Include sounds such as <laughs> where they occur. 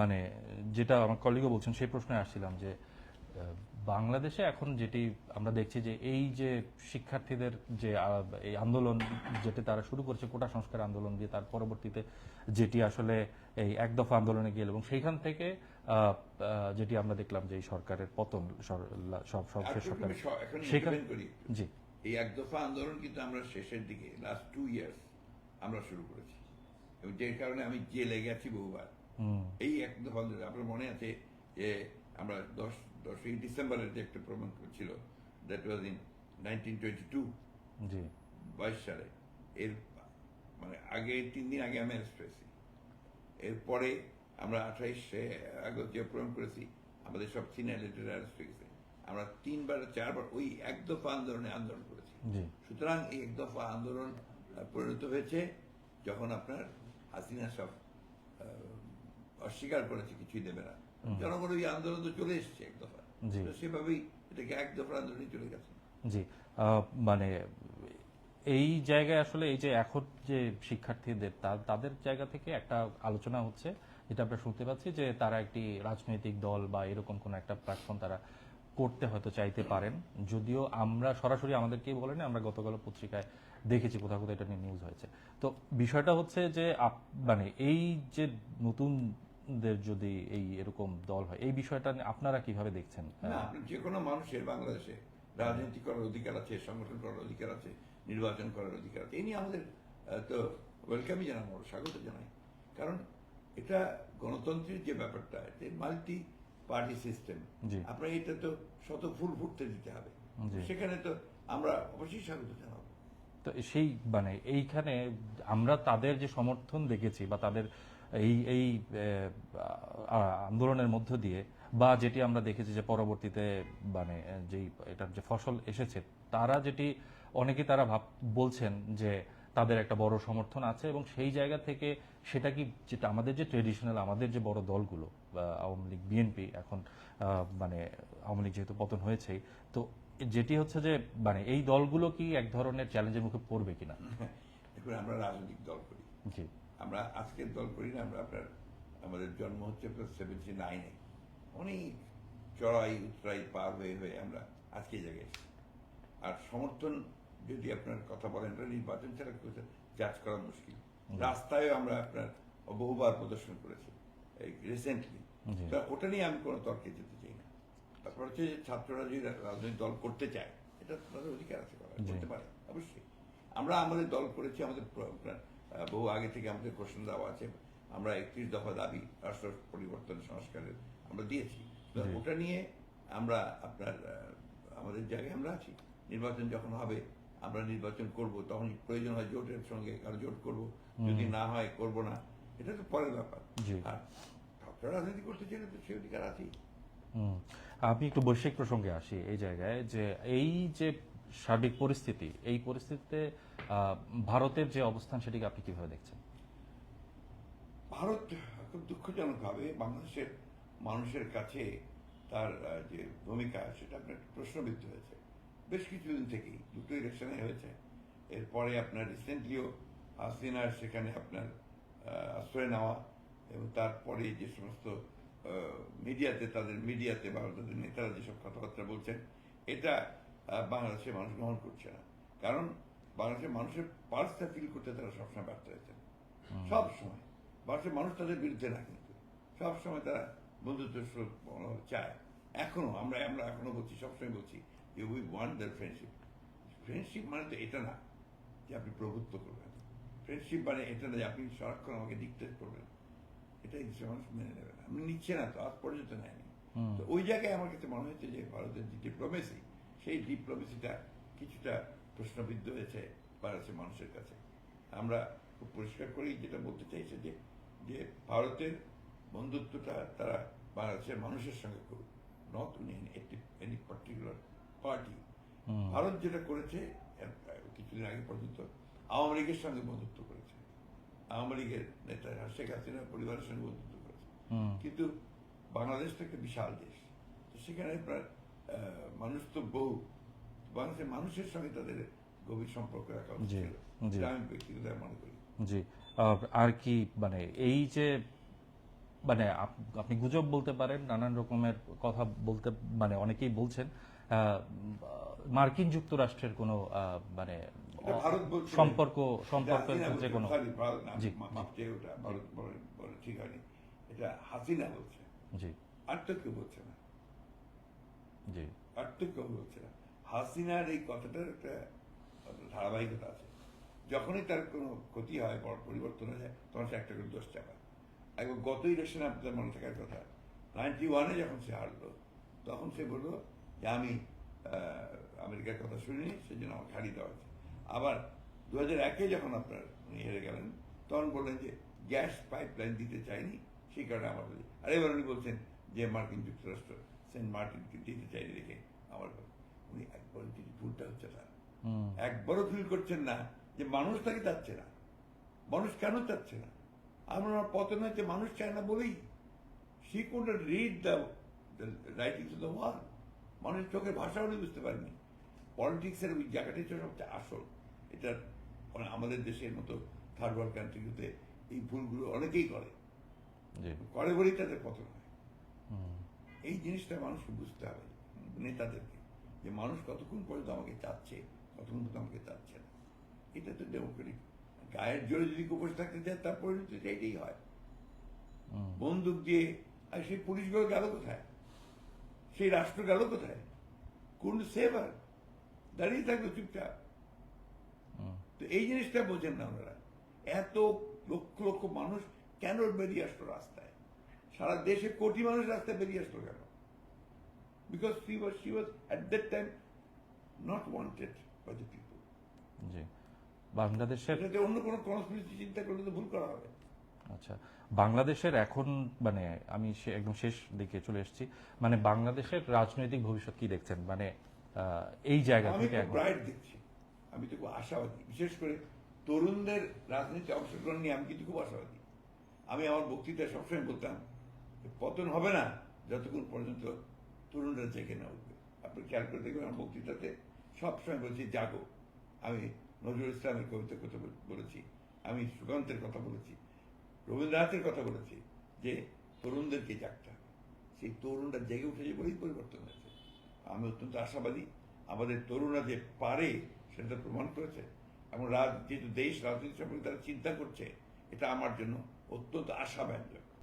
মানে যেটা আমার কলিগও বলছেন সেই প্রশ্নে আসছিলাম যে বাংলাদেশে এখন যেটি আমরা দেখছি যে এই যে শিক্ষার্থীদের যে এই আন্দোলন যেটি তারা শুরু করেছে কোটা সংস্কার আন্দোলন দিয়ে তার পরবর্তীতে যেটি আসলে এই এক দফা আন্দোলনে গেল এবং সেইখান থেকে যেটি আমরা দেখলাম যে এই সরকারের পতন সব সরকার সেখানে জি। এই এক দফা আন্দোলন কিন্তু আমরা শেষের দিকে লাস্ট টু ইয়ার্স আমরা শুরু করেছি। এবং যে কারণে আমি জেলে গেছি বহুবার। এই এক দফা আন্দোলন আপনার মনে আছে যে আমরা দশ দশই ডিসেম্বরের যে একটা প্রমাণ ছিল that was in nineteen twenty two বাইশ সালে। এর মানে আগে তিন দিন আগে আমি অ্যারেস্ট হয়েছি। এরপরে আমরা আঠাইশে আগস্ট যে প্রোগ্রাম করেছি আমাদের সব সিনিয়র লিডার অ্যারেস্ট হয়ে গেছে আমরা তিনবার চারবার ওই এক দফা আন্দোলনে আন্দোলন করেছি। সুতরাং এই এক দফা আন্দোলন পরিণত হয়েছে যখন আপনার হাসিনা সব অস্বীকার করেছে কিছুই দেবে না। জনগণ ওই আন্দোলন তো চলে এসছে এক দফা। সেভাবেই এটাকে এক দফা আন্দোলনে চলে গেছে। জি। মানে এই জায়গায় আসলে এই যে এখন যে শিক্ষার্থীদের তাদের জায়গা থেকে একটা আলোচনা হচ্ছে যেটা আমরা শুনতে পাচ্ছি যে তারা একটি রাজনৈতিক দল বা এরকম কোন একটা প্ল্যাটফর্ম তারা করতে হয়তো চাইতে পারেন। যদিও আমরা সরাসরি আমাদেরকে বলেন আমরা গতকাল পত্রিকায় দেখেছি কোথাও কোথাও এটা নিয়ে নিউজ হয়েছে। তো বিষয়টা হচ্ছে যে মানে এই যে নতুনদের যদি এই এরকম দল হয় এই বিষয়টা আপনারা কীভাবে দেখছেন? না আপনি যে কোনো মানুষের বাংলাদেশে রাজনীতি করার অধিকার আছে সংগঠন করার অধিকার আছে নির্বাচন করার অধিকার আছে এই নিয়ে আমাদের তো ওয়েলকামই জানাব স্বাগত জানাই। কারণ এটা গণতন্ত্রের যে ব্যাপারটা মাল্টি পার্টি সিস্টেম আপনার এটা তো শত ফুল ফুটতে দিতে হবে। সেখানে তো আমরা অবশ্যই স্বাগত জানাব। তো সেই মানে এইখানে আমরা তাদের যে সমর্থন দেখেছি বা তাদের এই এই আন্দোলনের মধ্য দিয়ে বা যেটি আমরা দেখেছি যে পরবর্তীতে মানে যেই এটার যে ফসল এসেছে তারা যেটি অনেকে তারা ভাব বলছেন যে তাদের একটা বড় সমর্থন আছে এবং সেই জায়গা থেকে সেটা কি যেটা আমাদের যে ট্রেডিশনাল আমাদের যে বড় দলগুলো আওয়ামী লীগ বিএনপি এখন মানে আওয়ামী লীগ যেহেতু পতন হয়েছেই তো যেটি হচ্ছে যে মানে এই দলগুলো কি এক ধরনের চ্যালেঞ্জের মুখে পড়বে কিনা? <laughs> আমরা রাজনৈতিক দল করি। জি। আমরা আজকের দল করি না আমরা আপনার আমাদের জন্ম হচ্ছে আপনার সেভেন্টি নাইনে অনেক চড়াই উতরাই পার হয়ে হয়ে আমরা আজকে জায়গায় আর সমর্থন যদি আপনার কথা বলেন নির্বাচন ছাড়া জাজ করা মুশকিল। রাস্তায় আমরা আপনার বহুবার প্রদর্শন করেছি এই রিসেন্টলি ওটা নিয়ে আমি কোনো তর্কে যেতে চাই না। তারপর হচ্ছে যে ছাত্ররা যদি রাজনৈতিক দল করতে চায় এটা তাদের অধিকার আছে করতে পারে অবশ্যই। আমরা আমাদের দল করেছি আমাদের বহু আগে থেকে আমাদের ঘোষণা দেওয়া আছে। আমরা একত্রিশ দফা দাবি রাষ্ট্র পরিবর্তন সংস্কারের আমরা দিয়েছি। ওটা নিয়ে আমরা আপনার আমাদের জায়গায় আমরা আছি। নির্বাচন যখন হবে আমরা নির্বাচন করব তখন প্রয়োজন হয় জোটের সঙ্গে কারও জোট করব। যদি না হয় করব না। এটা তো পরের ব্যাপার। আর ছাত্ররা রাজনীতি করতে চাইলে তো সেই অধিকার আছেই। আমি একটু বৈশ্বিক প্রসঙ্গে আসি এই জায়গায় যে এই যে সার্বিক পরিস্থিতি এই পরিস্থিতিতে ভারতের যে অবস্থান, সেটিকে আপনি কীভাবে দেখছেন? ভারত খুব দুঃখজনকভাবে বাংলাদেশের মানুষের কাছে তার যে ভূমিকা, সেটা আপনার প্রশ্নবিদ্ধ হয়েছে। বেশ কিছুদিন থেকেই দুটো ইলেকশনে হয়েছে। এরপরে আপনার রিসেন্টলিও হাসিনার সেখানে আপনার আশ্রয় নেওয়া এবং তারপরে যে সমস্ত মিডিয়াতে, তাদের মিডিয়াতে বা তাদের নেতারা যেসব কথাবার্তা বলছেন, এটা বাংলাদেশের মানুষ গ্রহণ করছে না। কারণ বাংলাদেশের মানুষের পার্সটা ফিল করতে তারা সবসময় ব্যর্থ হয়েছে সব সময় ভারতের মানুষ তাদের বিরুদ্ধে না কিন্তু। সব সময় তারা বন্ধুত্ব চায়। এখনও আমরা আমরা এখনও বলছি সবসময় বলছি যে we want their friendship friendship মানে তো এটা না যে আপনি প্রভুত্ব করবেন। ফ্রেন্ডশিপ মানে এটা না যে আপনি সারাক্ষণ আমাকে ডিকটেট করবেন। এটা মানুষ মেনে নেবে না। আপনি নিচ্ছে না তো আজ পর্যন্ত নেয়নি। তো ওই জায়গায় আমার কাছে মনে হয়েছে যে ভারতের যে ডিপ্লোমেসি সেই ডিপ্লোমেসিটা কিছুটা প্রশ্নবিদ্ধ হয়েছে বাংলাদেশের মানুষের কাছে। আমরা খুব পরিষ্কার করেই যেটা বলতে চাইছে যে যে ভারতের বন্ধুত্বটা তারা বাংলাদেশের মানুষের সঙ্গে করুক not any particular party Bharat যেটা করেছে কিছুদিন আগে পর্যন্ত আওয়ামী লীগের সঙ্গে বন্ধুত্ব করেছে। আওয়ামী লীগের নেতা শেখ হাসিনার পরিবারের সঙ্গে বন্ধুত্ব করেছে। কিন্তু বাংলাদেশ তো একটা বিশাল দেশ। তো সেখানে প্রায় মানুষ তো বহু বাংলাদেশের মানুষের সঙ্গে তাদের গভীর সম্পর্ক রাখা উচিত ছিল। আমি ব্যক্তিগত মনে করি। জি। আর কি মানে এই যে মানে আপনি গুজব বলতে পারেন নানান রকমের কথা বলতে মানে অনেকেই বলছেন মার্কিন যুক্তরাষ্ট্রের কোনো মানে সম্পর্ক সম্পর্কের যে কোনো ঠিক হয়নি। এটা হাসিনা বলছে। জি। আর তো কেউ বলছে না। জি। আর তো কেউ বলছে না। হাসিনার এই কথাটার একটা ধারাবাহিকতা আছে। যখনই তার কোনো ক্ষতি হয় বড় পরিবর্তন হয়ে যায়, তখন সে একটা করে দোষ চাপায়। একবার গত ইলেকশনে আপনাদের মনে থাকার কথা নাইনটি ওয়ানে যখন সে হারলো, তখন সে বলল যে, আমি আমেরিকার কথা শুনিনি সেই জন্য আমাকে হারিয়ে দেওয়া হয়েছে। আবার দু হাজার একে যখন আপনার উনি হেরে গেলেন, তখন বললেন যে, গ্যাস পাইপ লাইন দিতে চাইনি, সেই কারণে আমার আর এবার উনি বলছেন যে, মার্কিন যুক্তরাষ্ট্র, সেন্ট মার্টিনকে দিতে চাইনি দেখে আমার উনি একবার যদি ভুলটা হচ্ছে না একবারও ফিল করছেন না যে মানুষ তাকে চাচ্ছে না। মানুষ কেন চাচ্ছে না? আমরা পতন হচ্ছে মানুষ চায় না বলেই। She can read the writing to the world মানুষের চোখের ভাষা উনি বুঝতে পারেনি পলিটিক্সের ওই জায়গাটাই হচ্ছে সবচেয়ে আসল। এটা মানে আমাদের দেশের মতো থার্ড ওয়ার্ল্ড কান্ট্রিগুলোতে এই ভুলগুলো অনেকেই করে। করে বলেই তাদের পতন হয়। এই জিনিসটা মানুষকে বুঝতে হবে নেতাদেরকে। যে মানুষ কতক্ষণ পর্যন্ত আমাকে চাচ্ছে কতক্ষণ পর্যন্ত আমাকে চাচ্ছে না। এটা তো ডেমোক্রেটিক গায়ের জোরে যদি উপোস থাকতে চায় তার পরিণতি সেইটাই হয়। বন্দুক দিয়ে আর সেই পুলিশগুলো গেল কোথায়? সেই রাষ্ট্র গেল কোথায়? কোন সেভার দাঁড়িয়ে থাকবে চুপচাপ। তো এই জিনিসটা বোঝেন না ওনারা এত লক্ষ লক্ষ মানুষ কেন বেরিয়ে আসলো রাস্তায়? সারা দেশে কোটি মানুষ রাস্তায় বেরিয়ে আসলো কেন? Because she was she was at that time not wanted by the people জি। বাংলাদেশের এটাতে অন্য কোনো কনস্পিরেসি চিন্তা করলে তো ভুল করা হবে। আচ্ছা। বাংলাদেশের এখন মানে আমি সে- একদম শেষ দিকে চলে এসেছি। মানে বাংলাদেশের রাজনৈতিক ভবিষ্যৎ কি দেখছেন? মানে এই জায়গা আমি থেকে এখন ব্রাইট দেখছি। আমি তো খুব আশাবাদী। বিশেষ করে তরুণদের রাজনীতি অংশগ্রহণ নিয়ে আমি কিন্তু খুব আশাবাদী। আমি আমার বক্তৃতায় সবসময় বলতাম পতন হবে না যতক্ষণ পর্যন্ত তরুণরা জেগে না উঠবে আপনি খেয়াল করে দেখবেন আমার বক্তৃতাতে সবসময় বলছি, জাগো। আমি নজরুল ইসলামের কবিতার কথা বল- বলেছি, আমি সুকান্তের কথা বলেছি, রবীন্দ্রনাথের কথা বলেছি যে তরুণদেরকে জাগতে হবে। সেই তরুণরা জেগে উঠেছে বলেই পরিবর্তন হয়েছে। আমি অত্যন্ত আশাবাদী, আমাদের তরুণরা যে পারে সেটা প্রমাণ করেছে এবং যেহেতু দেশ রাজনীতি সম্পর্কে তারা চিন্তা করছে, এটা আমার জন্য অত্যন্ত আশাব্যঞ্জক।